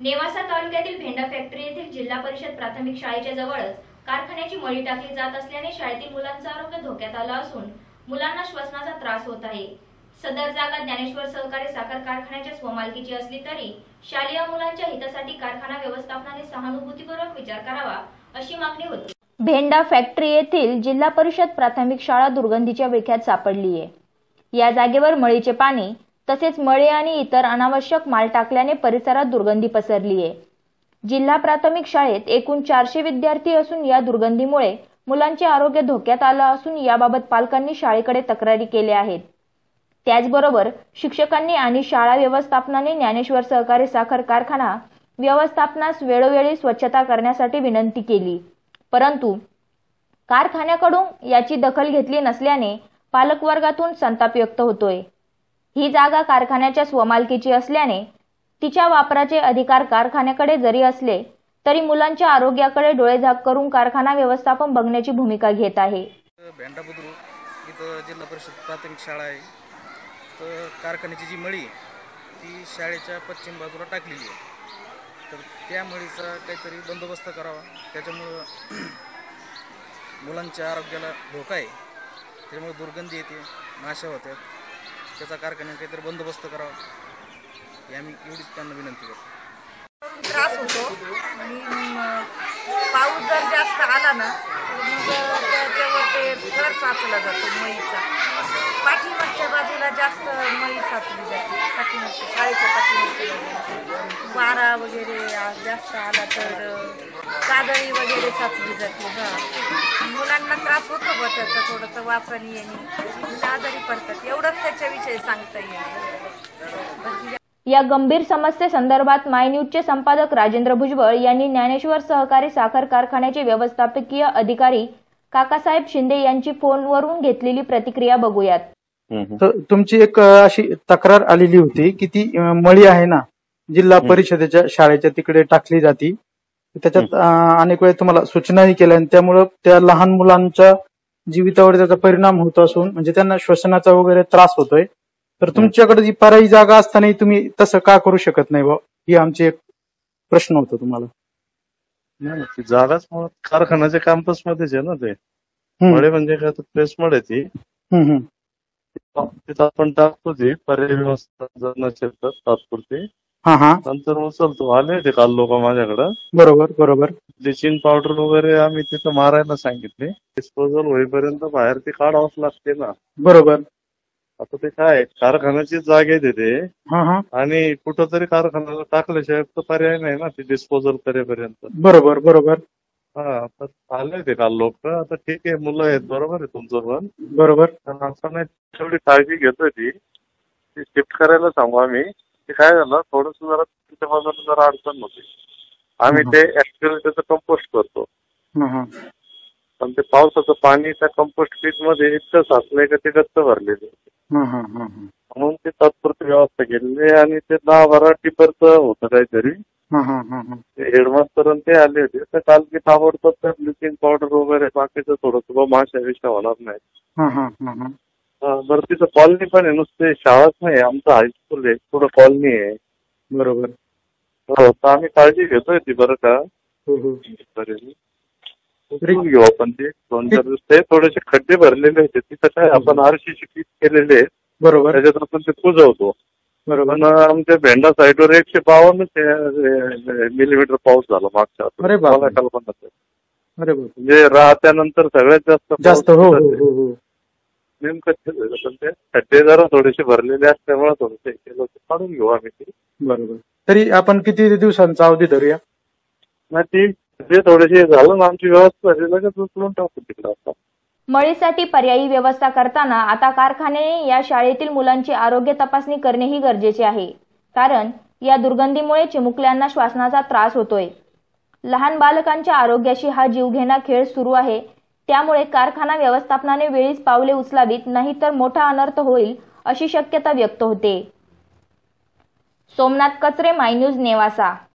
नेवासा तालुक्यातील भेंडा फॅक्टरी येथील जिल्हा परिषद प्राथमिक शाळेच्या जवळच कारखान्याची मळी टाकली जात असल्याने शाळेतील मुलांचं आरोग्य धोक्यात आलं असून मुलांना श्वसनाचा त्रास होत आहे. सदर जागा ज्ञानेश्वर सहकारी साखर कारखान्याच्या स्वमालकीची असली तरी शालेय मुलांच्या हितासाठी कारखाना व्यवस्थापनाने सहानुभूतीपूर्वक विचार करावा अशी मागणी होती. भेंडा फॅक्टरी येथील जिल्हा परिषद प्राथमिक शाळा दुर्गंधीच्या विळख्यात सापडली आहे या जागेवर मळीचे पाणी तसेच मळे आणि इतर अनावश्यक माल टाकल्याने परिसरात दुर्गंधी पसरली आहे. जिल्हा प्राथमिक शाळेत एकूण चारशे विद्यार्थी असून या दुर्गंधीमुळे मुलांचे आरोग्य धोक्यात आलं असून याबाबत पालकांनी शाळेकडे तक्रारी केल्या आहेत. त्याचबरोबर शिक्षकांनी आणि शाळा व्यवस्थापनाने ज्ञानेश्वर सहकारी साखर कारखाना व्यवस्थापनास वेळोवेळी स्वच्छता करण्यासाठी विनंती केली. परंतु कारखान्याकडून याची दखल घेतली नसल्याने पालकवर्गातून संताप व्यक्त होतोय. ही जागा कारखान्याच्या स्वमालकीची असल्याने तिच्या वापराचे अधिकार कारखान्याकडे जरी असले तरी मुलांच्या आरोग्याकडे डोळे झाक करून कारखाना व्यवस्थापन बघण्याची भूमिका घेत आहे. इथं जिल्हा परिषद प्राथमिक शाळा आहे. तर कारखान्याची जी मळी ती शाळेच्या पश्चिम बाजूला टाकलेली आहे. तर त्या मळीचा काहीतरी बंदोबस्त करावा. त्याच्यामुळं मुलांच्या आरोग्याला धोका आहे. त्यामुळे दुर्गंधी येते नाशा होत्या त्याचा कारखान्याने काहीतरी बंदोबस्त करावा. हे आम्ही एवढीच त्यांना विनंती करतो. त्रास होतो. आणि पाऊस जर जास्त आला ना मग त्याच्यावर ते घर साचला जातो मईचा. पाठीमागच्या बाजूला जास्त मई साचली जाते. पाठीमागच्या शाळेच्या पाठीमागच्या बाजूला. वारा वगैरे जास्त आला तर कादळी वगैरे साचली जाते हां. मुलांना त्रास होतो बा त्याचा थोडंसं वासानी आणि मुलं आजारी पडतात एवढंच त्याच्याविषयी सांगता येईल. या गंभीर समस्येसंदर्भात माय न्यूजचे संपादक राजेंद्र भुजबळ यांनी ज्ञानेश्वर सहकारी साखर कारखान्याचे व्यवस्थापकीय अधिकारी काकासाहेब शिंदे यांची फोनवरून घेतलेली प्रतिक्रिया बघूयात. तुमची एक अशी तक्रार आलेली होती की ती मळी आहे ना जिल्हा परिषदेच्या शाळेच्या तिकडे टाकली जाती. त्याच्यात अनेक वेळा तुम्हाला सूचनाही केल्या आणि त्यामुळं त्या लहान मुलांच्या जीवितावर त्याचा परिणाम होत असून म्हणजे त्यांना श्वसनाचा वगैरे त्रास होतोय. तर तुमच्याकडे जी पराई जागा असतानाही तुम्ही तसं का करू शकत नाही बा ही आमची एक प्रश्न होता तुम्हाला. नाही जागाच कारखान्याच्या कॅम्पस मध्येच आहे ना ते. मळे म्हणजे काय प्लेस मळे ती. तिथं आपण टाकतो ती पर्याय व्यवस्था जर नसेल तर तात्पुरती. हा हा. नंतर उचलतो आले होते काल लोक माझ्याकडं. बरोबर बरोबर. ब्लिचिंग पावडर वगैरे आम्ही तिथं मारायला सांगितले. डिस्पोजल होईपर्यंत बाहेर ती काढावंच लागते ना. बरोबर. आता ते काय कारखान्याची जागे तिथे. हा हा. आणि कुठंतरी कारखान्याला टाकल्याशिवाय तर पर्याय नाही ना ती डिस्पोजल करेपर्यंत. बरोबर बरोबर. हा तर आले ते काल लोक. आता ठीक आहे मुलं आहेत बरोबर आहे तुमचं पण. बरोबर. पण असं नाही तेवढी काळजी घेतोय ती. ती शिफ्ट करायला सांगू आम्ही. ते काय झालं थोडस जरा तिच्या बाजूला जरा अडचण होती. आम्ही ते ऍक्च्युअली त्याचं कंपोस्ट करतो. पण ते पावसाचं पाणी त्या कंपोस्ट पीटमध्ये इतकं साचलंय का ते गच्च भरलेले हा हा हा हा म्हणून ते तात्पुरती व्यवस्था केलेली आणि ते दहा बारा टिपरचं होतं काहीतरी. हा हा हा हा ते आले होते. तर काल की ताबडतोब ब्लिचिंग पावडर वगैरे बाकीचं थोडंसं माशा विषय होणार नाही. हा हा हा हा हा, बरं तिथं कॉलनी पण आहे नुसते शाळाच नाही आमचं हायस्कूल आहे पुढं कॉलनी आहे बरोबर हो तर आम्ही काळजी घेतोय ती बरं का हो हो बरेल. उचलून घेऊ आपण ते दोन चार दिवस ते थोडेसे खड्डे भरलेले होते तिथं काय आपण आरशीची पीठ केलेले आहेत बरोबर त्याच्यात आपण ते कुजवतो बरोबर पण आमच्या भेंडा साईडवर एकशे बावन्न मिलीमीटर पाऊस झाला मागच्या अरे आठवड्यात. बापरे. मला कल्पना नाही. अरे बाप म्हणजे राहत्यानंतर सगळ्यात जास्त जास्त हो हो. हो हो नेमकं तेच. पण ते खड्डे जरा थोडेसे भरलेले असल्यामुळे थोडंसं हे. काढून घेऊ आम्ही ते. बरोबर. तरी आपण किती दिवसांचा अवधी धरूया? नाही ती जे थोडेसे झालं ना आमची व्यवस्था झाली लगेच उचलून टाकू तिकडे आता. मळीसाठी पर्यायी व्यवस्था करताना आता कारखान्याने या शाळेतील मुलांची आरोग्य तपासणी करणेही गरजेचे आहे. कारण या दुर्गंधीमुळे चिमुकल्यांना श्वासनाचा त्रास होतोय. लहान बालकांच्या आरोग्याशी हा जीवघेणा खेळ सुरू आहे त्यामुळे कारखाना व्यवस्थापनाने वेळीच पावले उचलावीत नाहीतर मोठा अनर्थ होईल अशी शक्यता व्यक्त होते. सोमनाथ कचरे माय न्यूज नेवासा.